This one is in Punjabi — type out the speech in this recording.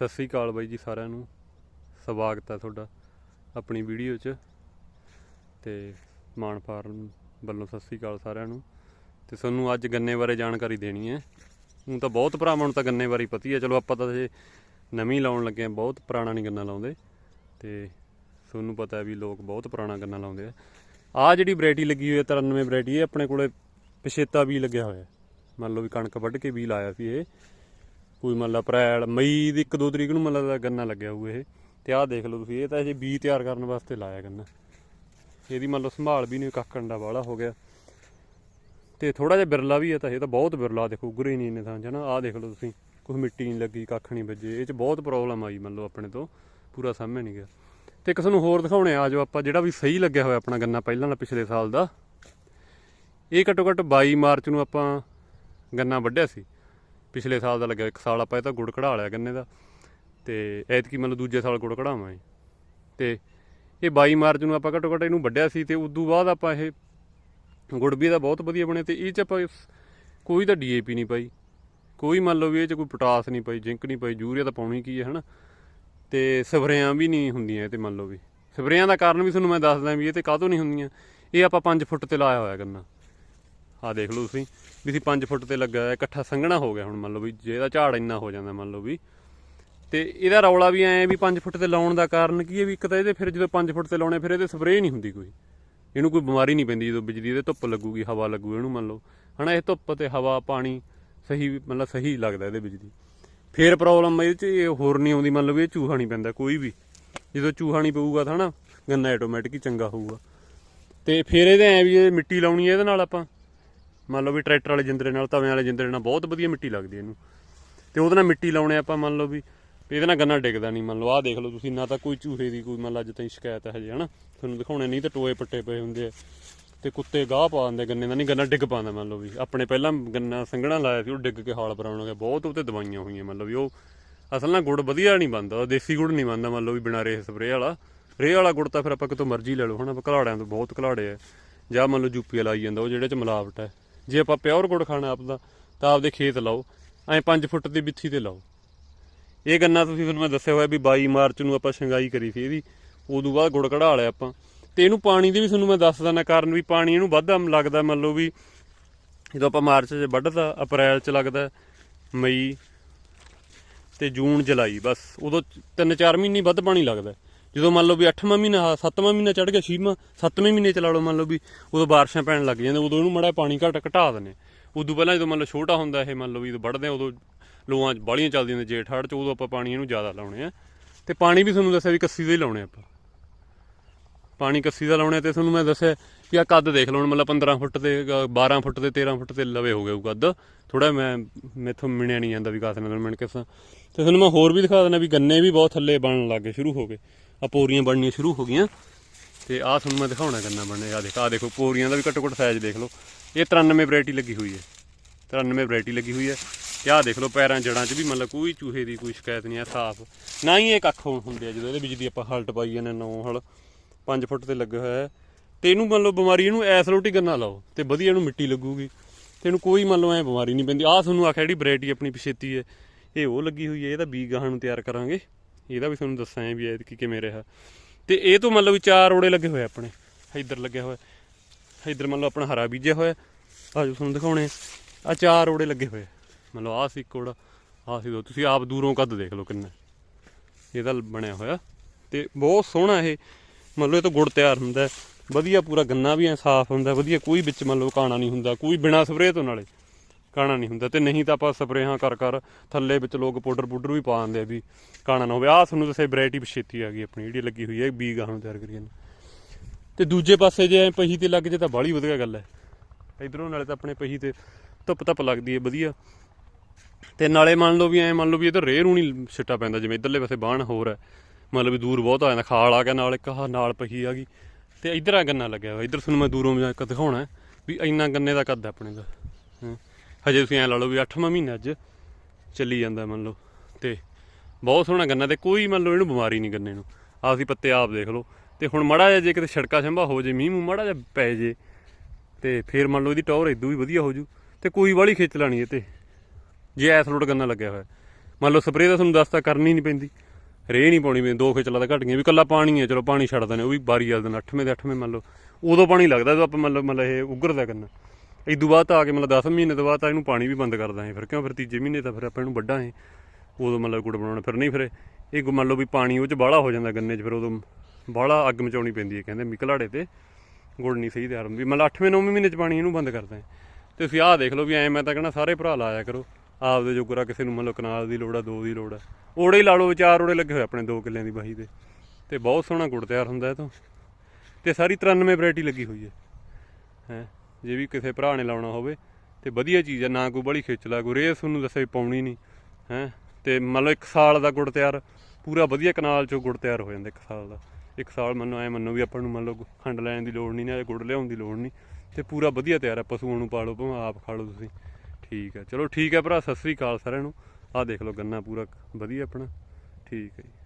ਸਤਿ ਸ੍ਰੀ ਅਕਾਲ ਬਾਈ ਜੀ ਸਾਰਿਆਂ ਨੂੰ। ਸਵਾਗਤ ਹੈ ਤੁਹਾਡਾ ਆਪਣੀ ਵੀਡੀਓ 'ਚ। ਤੇ ਮਾਨ ਫਾਰਮ ਵੱਲੋਂ ਸਤਿ ਸ੍ਰੀ ਅਕਾਲ ਸਾਰਿਆਂ ਨੂੰ। ਤੇ ਤੁਹਾਨੂੰ ਅੱਜ ਗੰਨੇ ਬਾਰੇ ਜਾਣਕਾਰੀ ਦੇਣੀ ਹੈ। ਹੁਣ ਤਾਂ ਬਹੁਤ ਭਰਾਵਾਂ ਨੂੰ ਤਾਂ ਗੰਨੇ ਬਾਰੇ ਪਤੀ ਹੈ ਚਲੋ ਆਪਾਂ ਤਾਂ ਜੇ ਨਵੀਂ ਲਾਉਣ ਲੱਗੇ ਆ ਬਹੁਤ ਪੁਰਾਣਾ ਨਹੀਂ ਗੰਨਾ ਲਾਉਂਦੇ। ਤੇ ਤੁਹਾਨੂੰ ਪਤਾ ਹੈ ਵੀ ਲੋਕ ਬਹੁਤ ਪੁਰਾਣਾ ਗੰਨਾ ਲਾਉਂਦੇ ਆ। ਆ ਜਿਹੜੀ ਵੈਰਾਈਟੀ ਲੱਗੀ ਹੋਈ ਹੈ 93 ਵੈਰਾਈਟੀ, ਇਹ ਆਪਣੇ ਕੋਲੇ ਪਛੇਤਾ ਵੀ ਲੱਗਿਆ ਹੋਇਆ ਮੰਨ ਲਓ ਵੀ ਕਣਕ ਵੱਢ ਕੇ ਵੀ ਲਾਇਆ ਸੀ ਇਹ। ਕੋਈ ਮੰਨ ਲਾ ਅਪ੍ਰੈਲ, ਮਈ ਦੀ 1-2 ਤਰੀਕ ਨੂੰ ਮੰਨ ਲਾ ਗੰਨਾ ਲੱਗਿਆ ਹੋਊ ਇਹ। ਤੇ ਆਹ ਦੇਖ ਲਓ ਤੁਸੀਂ, ਇਹ ਤਾਂ ਅਜੇ ਬੀ ਤਿਆਰ ਕਰਨ ਵਾਸਤੇ ਲਾਇਆ ਗੰਨਾ। ਇਹਦੀ ਮੰਨ ਲਓ ਸੰਭਾਲ ਵੀ ਨਹੀਂ ਕੱਖ ਕੰਡਾ ਵਾਲਾ ਹੋ ਗਿਆ। ਤੇ ਥੋੜਾ ਜਿਹਾ ਬਿਰਲਾ ਵੀ ਹੈ ਤਾਂ ਇਹ ਤਾਂ ਬਹੁਤ ਬਿਰਲਾ, ਦੇਖੋ ਉਗਰੇ ਨਹੀਂ ਇੰਨੇ ਥਾਂ ਚ ਨਾ ਆਹ ਦੇਖ ਲਓ ਤੁਸੀਂ ਕੁਝ ਮਿੱਟੀ ਨਹੀਂ ਲੱਗੀ, ਕੱਖ ਨਹੀਂ ਵੱਜੇ। ਇਹ ਚ ਬਹੁਤ ਪ੍ਰੋਬਲਮ ਆਈ ਮੰਨ ਲਓ ਆਪਣੇ ਤੋਂ, ਪੂਰਾ ਸਾਹਮਣੇ ਨਹੀਂ ਗਿਆ। ਤੇ ਇੱਕ ਤੁਹਾਨੂੰ ਹੋਰ ਦਿਖਾਉਣੇ ਆ, ਜੋ ਆਪਾਂ ਜਿਹੜਾ ਵੀ ਸਹੀ ਲੱਗਿਆ ਹੋਇਆ ਆਪਣਾ ਗੰਨਾ ਪਹਿਲਾਂ ਦਾ ਪਿਛਲੇ ਸਾਲ ਦਾ। ਇਹ ਘੱਟੋ ਘੱਟ 22 ਮਾਰਚ ਨੂੰ ਆਪਾਂ ਗੰਨਾ ਵੱਢਿਆ ਸੀ। ਪਿਛਲੇ ਸਾਲ ਦਾ ਲੱਗਿਆ, ਇੱਕ ਸਾਲ ਆਪਾਂ ਇਹ ਤਾਂ ਗੁੜ ਕਢਾ ਲਿਆ ਗੰਨੇ ਦਾ। ਤੇ ਐਤਕੀ ਮਤਲਬ ਦੂਜੇ ਸਾਲ ਗੁੜ ਕਢਾਵਾਂਗੇ। ਤੇ ਇਹ 22 ਮਾਰਚ ਨੂੰ ਆਪਾਂ ਘੱਟੋ ਘੱਟ ਇਹਨੂੰ ਵੱਢਿਆ ਸੀ ਤੇ ਤੋਂ ਬਾਅਦ ਆਪਾਂ ਇਹ ਗੁੜ ਵੀ ਦਾ ਬਹੁਤ ਵਧੀਆ ਬਣਿਆ ਤੇ ਇਹ ਚ ਆਪਾਂ ਕੋਈ ਤਾਂ ਡੀਏਪੀ ਨਹੀਂ ਪਾਈ। ਕੋਈ ਮੰਨ ਲਓ ਵੀ ਇਹ ਚ ਕੋਈ ਪੋਟਾਸ ਨਹੀਂ ਪਾਈ, ਜ਼ਿੰਕ ਨਹੀਂ ਪਾਈ, ਯੂਰੀਆ ਤਾਂ ਪਾਉਣੀ ਕੀ ਹੈ, ਹਨਾ? ਤੇ ਸਪਰੇਆਂ ਵੀ ਨਹੀਂ ਹੁੰਦੀਆਂ ਇਹ ਤੇ ਮੰਨ ਲਓ ਵੀ। ਸਪਰੇਆਂ ਦਾ ਕਾਰਨ ਵੀ ਤੁਹਾਨੂੰ ਮੈਂ ਦੱਸਦਾ ਵੀ ਇਹ ਤੇ ਕਾਹਤੋਂ ਨਹੀਂ ਹੁੰਦੀਆਂ। ਇਹ ਆਪਾਂ 5 ਫੁੱਟ ਤੇ ਲਾਇਆ ਹੋਇਆ ਗੰਨਾ। ਆਹ ਦੇਖ ਲਓ ਤੁਸੀਂ, ਵੀ ਅਸੀਂ 5 ਫੁੱਟ ਤੇ ਲੱਗਾ ਹੋਇਆ, ਇਕੱਠਾ ਸੰਘਣਾ ਹੋ ਗਿਆ ਹੁਣ ਮੰਨ ਲਓ ਵੀ, ਜੇ ਇਹਦਾ ਝਾੜ ਇੰਨਾ ਹੋ ਜਾਂਦਾ ਮੰਨ ਲਓ ਵੀ। ਤੇ ਇਹਦਾ ਰੌਲਾ ਵੀ ਐ ਵੀ 5 ਫੁੱਟ ਤੇ ਲਾਉਣ ਦਾ ਕਾਰਨ ਕੀ ਹੈ ਵੀ ਇੱਕ ਤਾਂ ਇਹਦੇ ਫਿਰ ਜਦੋਂ 5 ਫੁੱਟ ਤੇ ਲਾਉਣੇ, ਫਿਰ ਇਹਦੇ ਸਪਰੇਅ ਨਹੀਂ ਹੁੰਦੀ ਕੋਈ। ਇਹਨੂੰ ਕੋਈ ਬਿਮਾਰੀ ਨਹੀਂ ਪੈਂਦੀ ਜਦੋਂ ਬਿਜਲੀ ਦੇ ਧੁੱਪ ਲੱਗੂਗੀ, ਹਵਾ ਲੱਗੂ ਇਹਨੂੰ ਮੰਨ ਲਓ। ਹਨਾ, ਇਹ ਧੁੱਪ ਤੇ ਹਵਾ, ਪਾਣੀ ਸਹੀ, ਮਤਲਬ ਸਹੀ ਲੱਗਦਾ ਇਹਦੇ ਬਿਜਲੀ। ਫੇਰ ਪ੍ਰੋਬਲਮ ਇਹਦੇ ਚ ਇਹ ਹੋਰ ਨਹੀਂ ਆਉਂਦੀ, ਮੰਨ ਲਓ ਵੀ ਇਹ ਚੂਹਾ ਨਹੀਂ ਪੈਂਦਾ ਕੋਈ ਵੀ। ਜਦੋਂ ਚੂਹਾ ਨਹੀਂ ਪਊਗਾ ਤਾਂ ਹਨਾ, ਗੰਨਾ ਆਟੋਮੈਟਿਕ ਹੀ ਚੰਗਾ ਹੋਊਗਾ। ਤੇ ਫਿਰ ਇਹਦੇ ਐ ਵੀ ਇਹ ਮਿੱਟੀ ਲਾਉਣੀ ਹੈ ਇਹਦੇ ਨਾਲ ਆਪਾਂ। ਮੰਨ ਲਓ ਵੀ ਟਰੈਕਟਰ ਵਾਲੇ ਜਿੰਦਰੇ ਨਾਲ, ਤਵੇਂ ਵਾਲੇ ਜਿੰਦਰੇ ਨਾਲ ਬਹੁਤ ਵਧੀਆ ਮਿੱਟੀ ਲੱਗਦੀ ਇਹਨੂੰ। ਤੇ ਉਹਦੇ ਨਾਲ ਮਿੱਟੀ ਲਾਉਣੇ ਆਪਾਂ ਮੰਨ ਲਓ ਵੀ ਇਹਦੇ ਨਾਲ ਗੰਨਾ ਡਿੱਗਦਾ ਨਹੀਂ, ਮੰਨ ਲਓ ਆਹ ਦੇਖ ਲਓ ਤੁਸੀਂ, ਨਾ ਤਾਂ ਕੋਈ ਚੂਹੇ ਦੀ ਕੋਈ ਮੰਨ ਲਓ ਅੱਜ ਤਾਈਂ ਸ਼ਿਕਾਇਤ ਹੈ ਹਜੇ, ਹਨਾ? ਤੁਹਾਨੂੰ ਦਿਖਾਉਣੇ ਨਹੀਂ ਤਾਂ ਟੋਏ ਪੱਟੇ ਪਏ ਹੁੰਦੇ ਆ। ਤੇ ਕੁੱਤੇ ਗਾਹ ਪਾ ਦਿੰਦੇ ਗੰਨੇ ਦਾ, ਨਹੀਂ ਗੰਨਾ ਡਿੱਗ ਪਾਉਂਦਾ ਮੰਨ ਲਓ ਵੀ। ਆਪਣੇ ਪਹਿਲਾਂ ਗੰਨਾ ਸੰਘਣਾ ਲਾਇਆ ਸੀ, ਉਹ ਡਿੱਗ ਕੇ ਹਾਲ ਬਰਾਉਣ ਹੋ ਗਿਆ। ਬਹੁਤ ਉਹਤੇ ਦਵਾਈਆਂ ਹੋਈਆਂ, ਮੰਨ ਲਓ ਵੀ ਉਹ ਅਸਲ ਨਾਲ ਗੁੜ ਵਧੀਆ ਨਹੀਂ ਬਣਦਾ, ਉਹ ਦੇਸੀ ਗੁੜ ਨਹੀਂ ਬਣਦਾ ਮੰਨ ਲਓ ਵੀ ਬਿਨਾਂ ਰੇਹ ਸਪਰੇਅ ਵਾਲਾ। ਰੇਹ ਵਾਲਾ ਗੁੜ ਤਾਂ ਫਿਰ ਆਪਾਂ ਕਿਤੋਂ ਮਰਜ਼ੀ ਲੈ ਲਓ, ਹਨਾ? ਘਲਾੜਿਆਂ ਤੋਂ ਬਹੁਤ ਘਲਾੜੇ ਆ। ਜਾਂ ਮੰਨ ਲਓ ਯੂਪੀ ਲਾਈ ਜਾਂਦਾ, ਉਹ ਜਿਹੜੇ ਚ ਮਿਲਾਵਟ ਹੈ। ਜੇ ਆਪਾਂ ਪਿਓਰ ਗੁੜ ਖਾਣਾ ਆਪਦਾ, ਤਾਂ ਆਪਦੇ ਖੇਤ ਲਾਓ। ਐਂ 5 ਫੁੱਟ ਦੀ ਬਿੱਥੀ ਤੇ ਲਾਓ। ਇਹ ਗੰਨਾ ਤੁਸੀਂ ਤੁਹਾਨੂੰ ਮੈਂ ਦੱਸਿਆ ਹੋਇਆ ਵੀ 22 ਮਾਰਚ ਨੂੰ ਆਪਾਂ ਸ਼ੰਗਾਈ ਕਰੀ ਸੀ ਇਹਦੀ। ਉਦੋਂ ਬਾਅਦ ਗੁੜ ਕਢਾ ਲਿਆ ਆਪਾਂ। ਤੇ ਇਹਨੂੰ ਪਾਣੀ ਦੀ ਵੀ ਤੁਹਾਨੂੰ ਮੈਂ ਦੱਸ ਦਿੰਦਾ ਕਾਰਨ ਵੀ ਪਾਣੀ ਇਹਨੂੰ ਵੱਧ ਲੱਗਦਾ, ਮੰਨ ਲਓ ਵੀ ਜਦੋਂ ਆਪਾਂ ਮਾਰਚ 'ਚ ਵੱਢਦਾ, ਅਪ੍ਰੈਲ 'ਚ ਲੱਗਦਾ, ਮਈ ਤੇ ਜੂਨ, ਜੁਲਾਈ, ਬਸ। ਉਦੋਂ 3-4 ਮਹੀਨੇ ਵੱਧ ਪਾਣੀ ਲੱਗਦਾ। ਜਦੋਂ ਮੰਨ ਲਓ ਵੀ 8ਵਾਂ ਮਹੀਨਾ 7ਵਾਂ ਮਹੀਨਾ ਚੜ ਗਿਆ 6ਵਾਂ 7ਵੇਂ ਮਹੀਨੇ ਚ ਲਾ ਲਓ ਮੰਨ ਲਓ ਵੀ ਉਦੋਂ ਬਾਰਿਸ਼ਾਂ ਪੈਣ ਲੱਗ ਜਾਂਦੇ ਉਦੋਂ ਇਹਨੂੰ ਮੜਾ ਪਾਣੀ ਘਟ ਘਟਾ ਦਿੰਦੇ। ਉਦੋਂ ਪਹਿਲਾਂ ਜਦੋਂ ਮੰਨ ਲਓ ਛੋਟਾ ਹੁੰਦਾ ਇਹ ਮੰਨ ਲਓ ਵੀ ਜਦੋਂ ਵੱਢਦੇ ਆ ਉਦੋਂ ਲੋਆਂ 'ਚ ਬਾਲੀਆਂ ਚੱਲਦੀਆਂ ਨੇ ਜੇਠ ਹਾੜ 'ਚ ਉਦੋਂ ਆਪਾਂ ਪਾਣੀ ਇਹਨੂੰ ਜ਼ਿਆਦਾ ਲਾਉਣੇ ਆ। ਤੇ ਪਾਣੀ ਵੀ ਤੁਹਾਨੂੰ ਦੱਸਿਆ ਵੀ ਕੱਸੀ ਦਾ ਹੀ ਲਾਉਣੇ ਆਪਾਂ। ਪਾਣੀ ਕੱਸੀ ਦਾ ਲਾਉਣੇ ਤੇ ਤੁਹਾਨੂੰ ਮੈਂ ਦੱਸਿਆ ਵੀ ਆ ਕੱਦ ਦੇਖ ਲਓ ਮਤਲਬ 15 ਫੁੱਟ ਤੇ ਅ, 12 ਫੁੱਟ ਤੇ 13 ਫੁੱਟ ਤੇ ਲਵੇ ਹੋ ਗਿਆ ਉਹ ਕੱਦ। ਥੋੜਾ ਮੈਂ ਮੈਥੋਂ ਮਿਣਿਆ ਨਹੀਂ ਜਾਂਦਾ ਵੀ ਕਾਸ ਨਾਲ ਮਿਣ ਕੇ ਸਾਂ। ਤੇ ਤੁਹਾਨੂੰ ਮੈਂ ਹੋਰ ਵੀ ਦਿਖਾ ਦਿੰਦਾ ਵੀ ਗੰਨੇ ਵੀ ਬਹੁਤ ਥੱਲੇ ਬਣਨ ਲੱਗ ਗਏ ਸ਼ੁਰੂ ਹੋ ਗਏ। ਆ ਪੋਰੀਆਂ ਬਣਨੀਆਂ ਸ਼ੁਰੂ ਹੋ ਗਈਆਂ। ਤੇ ਆਹ ਤੁਹਾਨੂੰ ਮੈਂ ਦਿਖਾਉਣਾ ਗੰਨਾ ਬਣਨੇ ਆ ਦੇਖ ਆ ਦੇਖੋ, ਪੋਰੀਆਂ ਦਾ ਵੀ ਘੱਟੋ ਘੱਟ ਸਾਈਜ਼ ਦੇਖ ਲਓ। ਇਹ 93 ਵੈਰਾਈਟੀ ਲੱਗੀ ਹੋਈ ਹੈ। 93 ਵੈਰਾਈਟੀ ਲੱਗੀ ਹੋਈ ਹੈ। ਤੇ ਆਹ ਦੇਖ ਲਓ, ਪੈਰਾਂ ਜੜਾਂ 'ਚ ਵੀ ਮਤਲਬ ਕੋਈ ਚੂਹੇ ਦੀ ਕੋਈ ਸ਼ਿਕਾਇਤ ਨਹੀਂ ਆ ਸਾਫ਼। ਨਾ ਹੀ ਇਹ ਕੱਖ ਹੁੰਦੇ ਆ ਜਦੋਂ ਇਹਦੇ ਵਿੱਚ ਦੀ ਆਪਾਂ ਹਲਟ ਪਾਈ ਜਾਂਦੇ ਨੌ ਹਲ 5 ਫੁੱਟ ਤੇ ਲੱਗੇ ਹੋਇਆ ਹੈ। ਤੇ ਇਹਨੂੰ ਮੰਨ ਲਓ ਬਿਮਾਰੀ, ਇਹਨੂੰ ਐਸ ਰੋਟੀ ਗੰਨਾ ਲਾਓ, ਤੇ ਵਧੀਆ ਇਹਨੂੰ ਮਿੱਟੀ ਲੱਗੂਗੀ। ਤੇ ਇਹਨੂੰ ਕੋਈ ਮੰਨ ਲਓ ਐ ਬਿਮਾਰੀ ਨਹੀਂ ਪੈਂਦੀ। ਆਹ ਤੁਹਾਨੂੰ ਆਖਿਆ ਜਿਹੜੀ ਵੈਰਾਈਟੀ ਆਪਣੀ ਪਛੇਤੀ ਹੈ, ਇਹ ਉਹ ਲੱਗੀ ਹੋਈ ਹੈ ਇਹਦਾ ਬੀਜ ਗਾਹਾਂ ਨੂੰ ਤਿਆਰ ਕਰਾਂਗੇ। ਇਹਦਾ ਵੀ ਤੁਹਾਨੂੰ ਦੱਸਾਂ ਵੀ ਐਤਕੀ ਕਿਵੇਂ ਰਿਹਾ। ਤੇ ਇਹ ਤੋਂ ਮੰਨ ਚਾਰ ਓੜੇ ਲੱਗੇ ਹੋਏ ਆਪਣੇ, ਇੱਧਰ ਲੱਗਿਆ ਹੋਇਆ। ਇੱਧਰ ਮਤਲਬ ਆਪਣਾ ਹਰਾ ਬੀਜਿਆ ਹੋਇਆ। ਆਜੋ ਤੁਹਾਨੂੰ ਦਿਖਾਉਣੇ ਆ ਚਾਰ ਓੜੇ ਲੱਗੇ ਹੋਏ ਮਤਲਬ ਲਓ ਆਹ ਸੀ ਇੱਕ ਓੜਾ ਆਹ ਸੀ ਦੋ। ਤੁਸੀਂ ਆਪ ਦੂਰੋਂ ਕੱਦ ਦੇਖ ਲਓ ਕਿੰਨਾ। ਇਹਦਾ ਬਣਿਆ ਹੋਇਆ। ਤੇ ਬਹੁਤ ਸੋਹਣਾ ਇਹ। ਮਤਲਬ ਇਹ ਤੋਂ ਗੁੜ ਤਿਆਰ ਹੁੰਦਾ ਵਧੀਆ ਪੂਰਾ ਗੰਨਾ ਵੀ ਐ ਸਾਫ਼ ਹੁੰਦਾ ਵਧੀਆ ਕੋਈ ਵਿੱਚ ਮਤਲਬ ਕਾਣਾ ਨਹੀਂ ਹੁੰਦਾ। ਕੋਈ ਬਿਨਾ ਸਪਰੇਅ ਤੋਂ ਨਾਲੇ। ਕਾਣਾ ਨਹੀਂ ਹੁੰਦਾ ਤੇ ਨਹੀਂ ਤਾਂ ਆਪਾਂ ਸਪਰੇਹਾਂ ਕਰ ਕਰ ਥੱਲੇ ਵਿੱਚ ਲੋਕ ਪਾਊਡਰ ਪੂਡਰ ਵੀ ਪਾ ਦਿੰਦੇ ਆ ਵੀ ਕਾਣਾ ਨਾ ਹੋਵੇ। ਆਹ ਤੁਹਾਨੂੰ ਦੱਸਿਆ ਵੈਰਾਈਟੀ ਪਛੇਤੀ ਆ ਗਈ ਆਪਣੀ, ਜਿਹੜੀ ਲੱਗੀ ਹੋਈ ਹੈ, ਬੀ ਗਾਹਾਂ ਨੂੰ ਤਿਆਰ ਕਰੀਏ ਜਾਂਦੇ ਤੇ ਦੂਜੇ ਪਾਸੇ ਜੇ ਐਂ ਪਹੀ ਤੇ ਲੱਗ ਜੇ ਤਾਂ ਬਾਹਲੀ ਵਧੀਆ ਗੱਲ ਹੈ। ਇਧਰੋਂ ਨਾਲੇ ਤਾਂ ਆਪਣੇ ਪਹੀ ਤੇ ਧੁੱਪ ਧੁੱਪ ਲੱਗਦੀ ਹੈ, ਵਧੀਆ। ਤੇ ਨਾਲੇ ਮੰਨ ਲਓ ਵੀ ਐ, ਮੰਨ ਲਓ ਵੀ ਇਧਰ ਰੇਹ ਰੂਣੀ ਛਿੱਟਾ ਪੈਂਦਾ, ਜਿਵੇਂ ਇਧਰਲੇ ਪਾਸੇ ਬਾਣ ਹੋਰ ਹੈ। ਮੰਨ ਲਓ ਵੀ ਦੂਰ ਬਹੁਤ ਆ ਜਾਂਦਾ, ਖਾਲ ਆ ਗਿਆ, ਨਾਲ ਇੱਕ ਆਹ ਨਾਲ ਪਹੀ ਆ ਗਈ। ਤੇ ਇਧਰ ਆ ਗੰਨਾ ਲੱਗਿਆ ਹੋਇਆ, ਇਧਰ ਤੁਹਾਨੂੰ ਮੈਂ ਦੂਰੋਂ ਜਾ ਕੇ ਦਿਖਾਉਣਾ ਵੀ ਇੰਨਾ ਗੰਨੇ ਦਾ ਕੱਦ ਹੈ ਆਪਣੇ ਦਾ। ਹਾਂ। ਹਜੇ ਤੁਸੀਂ ਐ ਲਾ ਲਓ ਵੀ 8ਵਾਂ ਮਹੀਨਾ ਅੱਜ ਚੱਲੀ ਜਾਂਦਾ ਮੰਨ ਲਓ ਤੇ ਬਹੁਤ ਸੋਹਣਾ ਗੰਨਾ ਤੇ ਕੋਈ ਮੰਨ ਲਓ ਇਹਨੂੰ ਬਿਮਾਰੀ ਨਹੀਂ ਗੰਨੇ ਨੂੰ। ਆਹ ਤੁਸੀਂ ਪੱਤੇ ਆਪ ਦੇਖ ਲਓ। ਤੇ ਹੁਣ ਮੜਾ ਜਿਹਾ ਜੇ ਕਿਤੇ ਛੜਕਾ ਛੰਭਾ ਹੋ ਜੇ, ਮੀਂਹ ਮੂੰਹ ਮੜਾ ਜਿਹਾ ਪੈ ਜੇ, ਤੇ ਫੇਰ ਮੰਨ ਲਓ ਇਹਦੀ ਟੌਰ ਇਦੋਂ ਵੀ ਵਧੀਆ ਹੋ ਜੂ। ਤੇ ਕੋਈ ਵਾਲੀ ਖਿੱਚ ਲਾਣੀ ਇਹ ਤੇ ਜੇ ਐਸਲੋਟ ਗੰਨਾ ਲੱਗਿਆ ਹੋਇਆ। ਮੰਨ ਲਓ ਸਪਰੇਅ ਤਾਂ ਤੁਹਾਨੂੰ ਦੱਸਤਾ ਕਰਨੀ ਨਹੀਂ ਪੈਂਦੀ। ਰੇ ਨਹੀਂ ਪਾਉਣੀ ਪੈਂਦੀ, ਦੋ ਖੇਚਲਾ ਤਾਂ ਘਟ ਗਈਆਂ ਵੀ ਕੱਲਾ ਪਾਣੀ ਹੈ, ਚਲੋ ਪਾਣੀ ਛੱਡਦੇ ਨੇ, ਉਹ ਵੀ ਬਾਰੀ ਵਾਲੇ ਦਿਨ 8ਵੇਂ ਦੇ 8ਵੇਂ ਮੰਨ ਲਓ। ਉਦੋਂ ਪਾਣੀ ਲੱਗਦਾ ਜਦੋਂ ਆਪਾਂ ਮੰਨ ਲਓ ਮੰਨ ਲਓ ਇਹ ਉਗਰਦਾ ਕਰਨਾ ਤੋਂ ਬਾਅਦ ਤਾਂ ਆ ਕੇ ਮਤਲਬ 10 ਮਹੀਨੇ ਤੋਂ ਬਾਅਦ ਤਾਂ ਇਹਨੂੰ ਪਾਣੀ ਵੀ ਬੰਦ ਕਰ ਦਾਂਗੇ ਫਿਰ, ਕਿਉਂ ਫਿਰ ਤੀਜੇ ਮਹੀਨੇ ਤਾਂ ਫਿਰ ਆਪਾਂ ਇਹਨੂੰ ਵੱਢਾਂਗੇ। ਉਦੋਂ ਮਤਲਬ ਗੁੜ ਬਣਾਉਣਾ, ਫਿਰ ਨਹੀਂ ਫਿਰ ਇਹ ਗੁ- ਮੰਨ ਲਓ ਵੀ ਪਾਣੀ ਉਹ ਚ ਬਾਹਲਾ ਹੋ ਜਾਂਦਾ ਗੰਨੇ 'ਚ, ਫਿਰ ਉਦੋਂ ਬਾਹਲਾ ਅੱਗ ਮਚਾਉਣੀ ਪੈਂਦੀ ਹੈ ਕਹਿੰਦੇ ਮਿਕਲਾੜੇ ਤੇ, ਗੁੜ ਨਹੀਂ ਸਹੀ ਤਿਆਰ ਹੁੰਦੀ। ਮਤਲਬ 8ਵੇਂ 9ਵੇਂ ਮਹੀਨੇ ਚ ਪਾਣੀ ਇਹਨੂੰ ਬੰਦ ਕਰਦਾ ਹੈ ਤੇ ਤੁਸੀਂ ਆਹ ਦੇਖ ਲਓ ਵੀ ਐ ਮੈਂ ਤਾਂ ਕਹਿੰਦਾ ਸਾਰੇ ਭਰਾ ਲਾਇਆ ਕਰੋ, ਆਪਦੇ ਜੋਗਰਾ ਕਿਸੇ ਨੂੰ ਮੰਨ ਲਓ ਕਨਾਲ ਦੀ ਲੋੜ ਆ, ਦੋ ਦੀ ਲੋੜ ਆ। ਓੜੇ ਹੀ ਲਾ ਲਓ, ਚਾਰ ਓੜੇ ਲੱਗੇ ਹੋਏ ਆਪਣੇ ਦੋ ਕਿੱਲਿਆਂ ਦੀ ਬਾਹੀ 'ਤੇ ਤੇ ਬਹੁਤ ਸੋਹਣਾ ਗੁੜ ਤਿਆਰ ਹੁੰਦਾ ਇਹ ਤੋਂ। ਤੇ ਸਾਰੀ 93 ਵੈਰਾਈਟੀ ਲੱਗੀ ਹੋਈ ਹੈ। ਹੈ। ਜੇ ਵੀ ਕਿਸੇ ਭਰਾ ਨੇ ਲਾਉਣਾ ਹੋਵੇ ਤੇ ਵਧੀਆ ਚੀਜ਼ ਹੈ ਨਾ ਕੋਈ ਬੜੀ ਖਿੱਚ ਲਾ, ਕੋਈ ਰੇਸ ਤੁਹਾਨੂੰ ਦੱਸੇ ਪਾਉਣੀ ਨਹੀਂ, ਹੈ। ਤੇ ਮੰਨ ਲਓ 1 ਸਾਲ ਦਾ ਗੁੜ ਤਿਆਰ, ਪੂਰਾ ਵਧੀਆ ਕਨਾਲ ਚੋਂ ਗੁੜ ਤਿਆਰ ਹੋ ਜਾਂਦਾ 1 ਸਾਲ ਦਾ। 1 ਸਾਲ ਮੰਨੋ, ਐ ਮੰਨੋ ਵੀ ਆਪਾਂ ਨੂੰ ਮੰਨ ਲਓ ਖੰਡ ਲੈਣ ਦੀ ਲੋੜ ਨਹੀਂ, ਨਾ ਗੁੜ ਲਿਆਉਣ ਦੀ ਲੋੜ ਨਹੀਂ, ਤੇ ਪੂਰਾ ਵਧੀਆ ਤਿਆਰ ਹੈ ਪਸ਼ੂਆਂ ਨੂੰ ਪਾਲੋ, ਭਾਵੇਂ ਆਪ ਖਾ ਲਓ ਤੁਸੀਂ। ਠੀਕ ਹੈ ਚਲੋ ਠੀਕ ਹੈ ਭਰਾ, ਸਤਿ ਸ੍ਰੀ ਅਕਾਲ ਸਾਰਿਆਂ ਨੂੰ। ਆਹ ਦੇਖ ਲਓ ਗੰਨਾ ਪੂਰਾ ਵਧੀਆ ਆਪਣਾ। ਠੀਕ ਹੈ ਜੀ।